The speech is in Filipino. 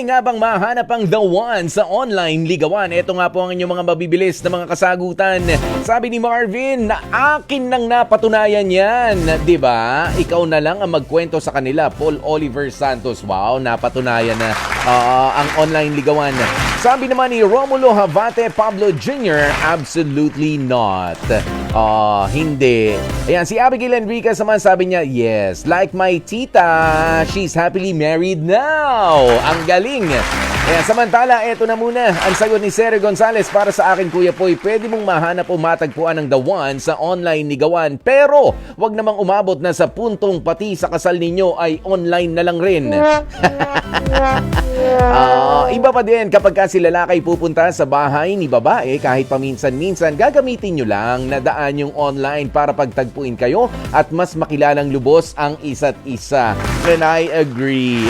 Tunay nga bang mahanap ang the one sa online ligawan? Ito nga po ang inyong mga mabibilis na mga kasagutan. Sabi ni Marvin, na akin nang napatunayan yan. ba? Ikaw na lang ang magkwento sa kanila. Paul Oliver Santos. Wow, napatunayan na ah, ang online ligawan. Sabi naman ni Romulo Havate Pablo Jr., absolutely not. Ah, hindi. Ayan, si Abigail Enriquez naman sabi niya, yes, like my tita, she's happily married now. Ang galing. Kaya samantala, eto na muna ang sagot ni Sere Gonzalez para sa akin, Kuya Poy. Pwede mong mahanap o matagpuan ng The One sa online ligawan. Pero, wag namang umabot na sa puntong pati sa kasal ninyo ay online na lang rin. Ah, iba pa din kapag ka si lalaki pupunta sa bahay ni babae kahit paminsan-minsan gagamitin nyo lang na daan yung online para pagtagpuin kayo at mas makilalang lubos ang isa't isa. And I agree.